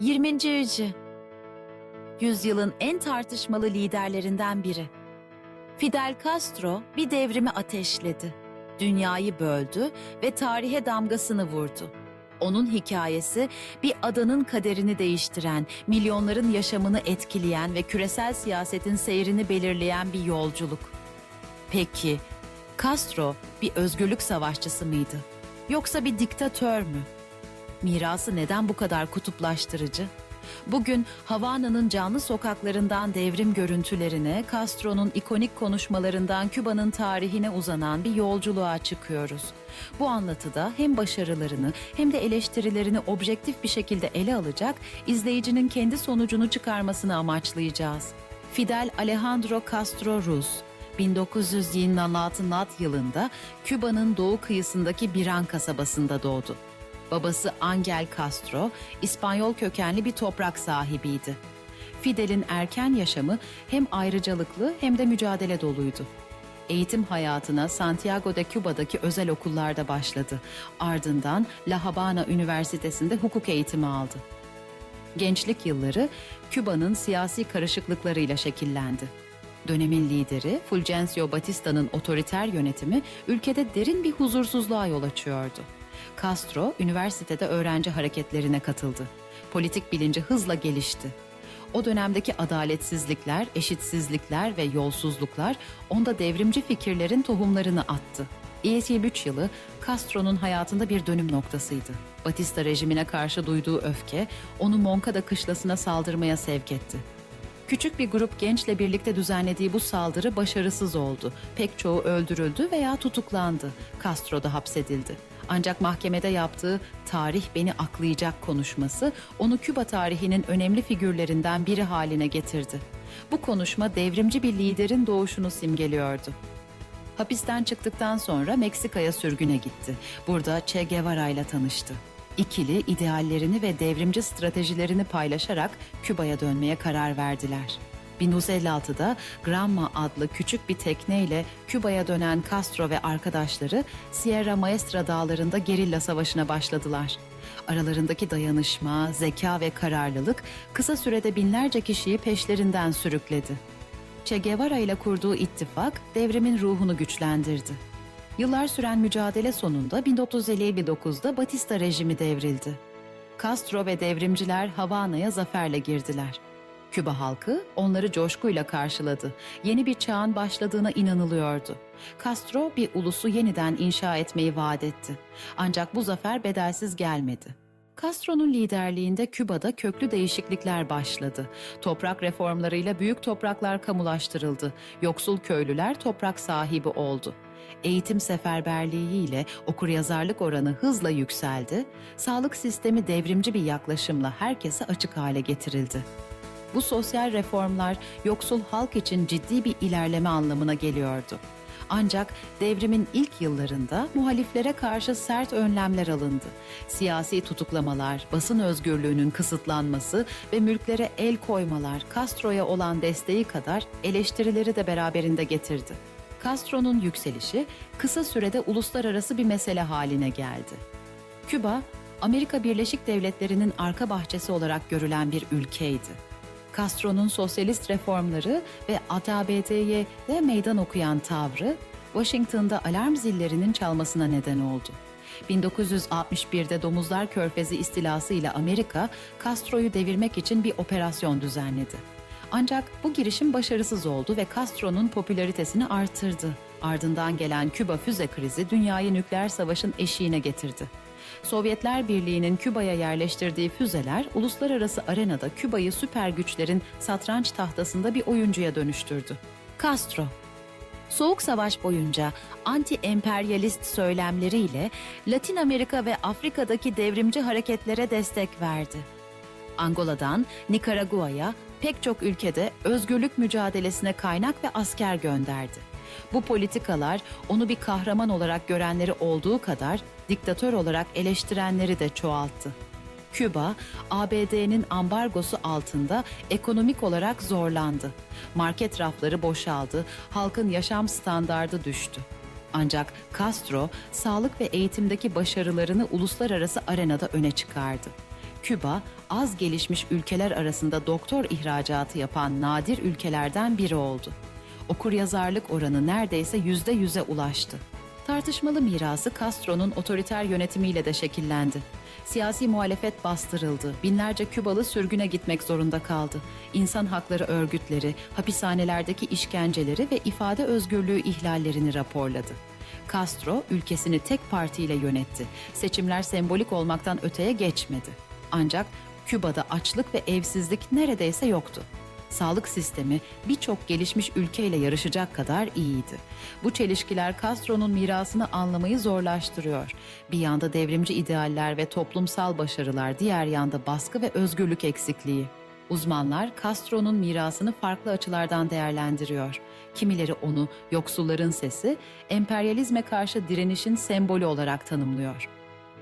20. yüzyıl. Yüzyılın en tartışmalı liderlerinden biri. Fidel Castro bir devrimi ateşledi. Dünyayı böldü ve tarihe damgasını vurdu. Onun hikayesi bir adanın kaderini değiştiren, milyonların yaşamını etkileyen ve küresel siyasetin seyrini belirleyen bir yolculuk. Peki Castro bir özgürlük savaşçısı mıydı? Yoksa bir diktatör mü? Mirası neden bu kadar kutuplaştırıcı? Bugün Havana'nın canlı sokaklarından devrim görüntülerine, Castro'nun ikonik konuşmalarından Küba'nın tarihine uzanan bir yolculuğa çıkıyoruz. Bu anlatıda hem başarılarını hem de eleştirilerini objektif bir şekilde ele alacak, izleyicinin kendi sonucunu çıkarmasını amaçlayacağız. Fidel Alejandro Castro Ruz, 1926 yılında Küba'nın doğu kıyısındaki Biran kasabasında doğdu. Babası Angel Castro, İspanyol kökenli bir toprak sahibiydi. Fidel'in erken yaşamı hem ayrıcalıklı hem de mücadele doluydu. Eğitim hayatına Santiago de Cuba'daki özel okullarda başladı. Ardından La Habana Üniversitesi'nde hukuk eğitimi aldı. Gençlik yılları Küba'nın siyasi karışıklıklarıyla şekillendi. Dönemin lideri Fulgencio Batista'nın otoriter yönetimi ülkede derin bir huzursuzluğa yol açıyordu. Castro üniversitede öğrenci hareketlerine katıldı. Politik bilinci hızla gelişti. O dönemdeki adaletsizlikler, eşitsizlikler ve yolsuzluklar onda devrimci fikirlerin tohumlarını attı. İET-3 yılı Castro'nun hayatında bir dönüm noktasıydı. Batista rejimine karşı duyduğu öfke onu Moncada kışlasına saldırmaya sevk etti. Küçük bir grup gençle birlikte düzenlediği bu saldırı başarısız oldu. Pek çoğu öldürüldü veya tutuklandı. Castro da hapsedildi. Ancak mahkemede yaptığı tarih beni aklayacak konuşması onu Küba tarihinin önemli figürlerinden biri haline getirdi. Bu konuşma devrimci bir liderin doğuşunu simgeliyordu. Hapisten çıktıktan sonra Meksika'ya sürgüne gitti. Burada Che Guevara ile tanıştı. İkili ideallerini ve devrimci stratejilerini paylaşarak Küba'ya dönmeye karar verdiler. 1956'da Granma adlı küçük bir tekneyle Küba'ya dönen Castro ve arkadaşları Sierra Maestra dağlarında gerilla savaşına başladılar. Aralarındaki dayanışma, zeka ve kararlılık kısa sürede binlerce kişiyi peşlerinden sürükledi. Che Guevara ile kurduğu ittifak devrimin ruhunu güçlendirdi. Yıllar süren mücadele sonunda 1959'da Batista rejimi devrildi. Castro ve devrimciler Havana'ya zaferle girdiler. Küba halkı onları coşkuyla karşıladı. Yeni bir çağın başladığına inanılıyordu. Castro bir ulusu yeniden inşa etmeyi vaat etti. Ancak bu zafer bedelsiz gelmedi. Castro'nun liderliğinde Küba'da köklü değişiklikler başladı. Toprak reformlarıyla büyük topraklar kamulaştırıldı. Yoksul köylüler toprak sahibi oldu. Eğitim seferberliğiyle okuryazarlık oranı hızla yükseldi. Sağlık sistemi devrimci bir yaklaşımla herkese açık hale getirildi. Bu sosyal reformlar yoksul halk için ciddi bir ilerleme anlamına geliyordu. Ancak devrimin ilk yıllarında muhaliflere karşı sert önlemler alındı. Siyasi tutuklamalar, basın özgürlüğünün kısıtlanması ve mülklere el koymalar Castro'ya olan desteği kadar eleştirileri de beraberinde getirdi. Castro'nun yükselişi kısa sürede uluslararası bir mesele haline geldi. Küba, Amerika Birleşik Devletleri'nin arka bahçesi olarak görülen bir ülkeydi. Castro'nun sosyalist reformları ve ABD'ye de meydan okuyan tavrı Washington'da alarm zillerinin çalmasına neden oldu. 1961'de Domuzlar Körfezi istilası ile Amerika Castro'yu devirmek için bir operasyon düzenledi. Ancak bu girişim başarısız oldu ve Castro'nun popülaritesini artırdı. Ardından gelen Küba füze krizi dünyayı nükleer savaşın eşiğine getirdi. Sovyetler Birliği'nin Küba'ya yerleştirdiği füzeler uluslararası arenada Küba'yı süper güçlerin satranç tahtasında bir oyuncuya dönüştürdü. Castro Soğuk Savaş boyunca anti-emperyalist söylemleriyle Latin Amerika ve Afrika'daki devrimci hareketlere destek verdi. Angola'dan Nikaragua'ya pek çok ülkede özgürlük mücadelesine kaynak ve asker gönderdi. Bu politikalar onu bir kahraman olarak görenleri olduğu kadar diktatör olarak eleştirenleri de çoğalttı. Küba, ABD'nin ambargosu altında ekonomik olarak zorlandı. Market rafları boşaldı, halkın yaşam standardı düştü. Ancak Castro, sağlık ve eğitimdeki başarılarını uluslararası arenada öne çıkardı. Küba, az gelişmiş ülkeler arasında doktor ihracatı yapan nadir ülkelerden biri oldu. Okuryazarlık oranı neredeyse yüzde yüze ulaştı. Tartışmalı mirası Castro'nun otoriter yönetimiyle de şekillendi. Siyasi muhalefet bastırıldı. Binlerce Kübalı sürgüne gitmek zorunda kaldı. İnsan hakları örgütleri, hapishanelerdeki işkenceleri ve ifade özgürlüğü ihlallerini raporladı. Castro ülkesini tek partiyle yönetti. Seçimler sembolik olmaktan öteye geçmedi. Ancak Küba'da açlık ve evsizlik neredeyse yoktu. Sağlık sistemi birçok gelişmiş ülkeyle yarışacak kadar iyiydi. Bu çelişkiler Castro'nun mirasını anlamayı zorlaştırıyor. Bir yanda devrimci idealler ve toplumsal başarılar, diğer yanda baskı ve özgürlük eksikliği. Uzmanlar Castro'nun mirasını farklı açılardan değerlendiriyor. Kimileri onu yoksulların sesi, emperyalizme karşı direnişin sembolü olarak tanımlıyor.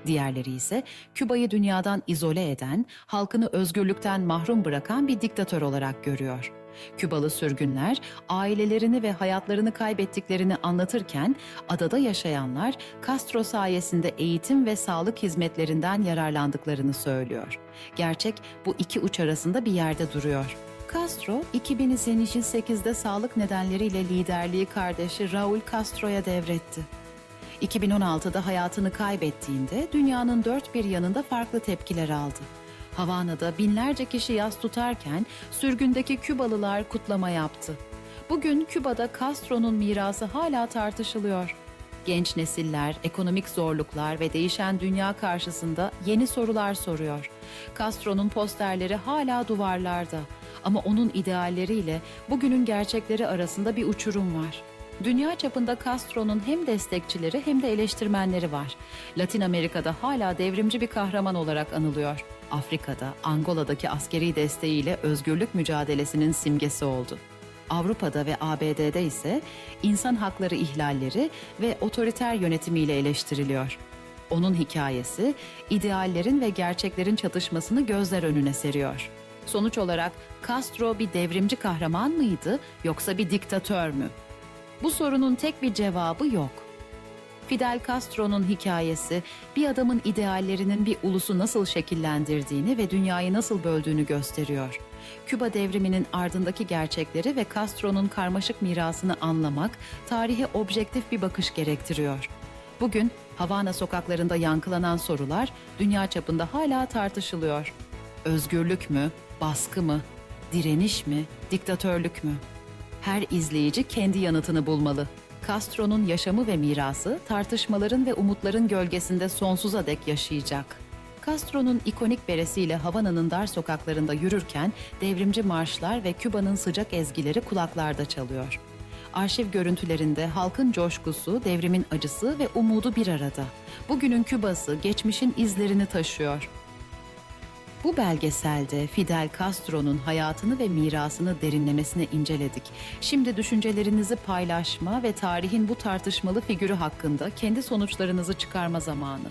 Diğerleri ise Küba'yı dünyadan izole eden, halkını özgürlükten mahrum bırakan bir diktatör olarak görüyor. Kübalı sürgünler ailelerini ve hayatlarını kaybettiklerini anlatırken adada yaşayanlar Castro sayesinde eğitim ve sağlık hizmetlerinden yararlandıklarını söylüyor. Gerçek bu iki uç arasında bir yerde duruyor. Castro 2008'de sağlık nedenleriyle liderliği kardeşi Raul Castro'ya devretti. 2016'da hayatını kaybettiğinde dünyanın dört bir yanında farklı tepkiler aldı. Havana'da binlerce kişi yas tutarken sürgündeki Kübalılar kutlama yaptı. Bugün Küba'da Castro'nun mirası hala tartışılıyor. Genç nesiller ekonomik zorluklar ve değişen dünya karşısında yeni sorular soruyor. Castro'nun posterleri hala duvarlarda ama onun idealleriyle bugünün gerçekleri arasında bir uçurum var. Dünya çapında Castro'nun hem destekçileri hem de eleştirmenleri var. Latin Amerika'da hala devrimci bir kahraman olarak anılıyor. Afrika'da, Angola'daki askeri desteğiyle özgürlük mücadelesinin simgesi oldu. Avrupa'da ve ABD'de ise insan hakları ihlalleri ve otoriter yönetimiyle eleştiriliyor. Onun hikayesi ideallerin ve gerçeklerin çatışmasını gözler önüne seriyor. Sonuç olarak Castro bir devrimci kahraman mıydı yoksa bir diktatör mü? Bu sorunun tek bir cevabı yok. Fidel Castro'nun hikayesi bir adamın ideallerinin bir ulusu nasıl şekillendirdiğini ve dünyayı nasıl böldüğünü gösteriyor. Küba devriminin ardındaki gerçekleri ve Castro'nun karmaşık mirasını anlamak tarihe objektif bir bakış gerektiriyor. Bugün Havana sokaklarında yankılanan sorular dünya çapında hala tartışılıyor. Özgürlük mü, baskı mı, direniş mi, diktatörlük mü? Her izleyici kendi yanıtını bulmalı. Castro'nun yaşamı ve mirası tartışmaların ve umutların gölgesinde sonsuza dek yaşayacak. Castro'nun ikonik beresiyle Havana'nın dar sokaklarında yürürken devrimci marşlar ve Küba'nın sıcak ezgileri kulaklarda çalıyor. Arşiv görüntülerinde halkın coşkusu, devrimin acısı ve umudu bir arada. Bugünün Küba'sı geçmişin izlerini taşıyor. Bu belgeselde Fidel Castro'nun hayatını ve mirasını derinlemesine inceledik. Şimdi düşüncelerinizi paylaşma ve tarihin bu tartışmalı figürü hakkında kendi sonuçlarınızı çıkarma zamanı.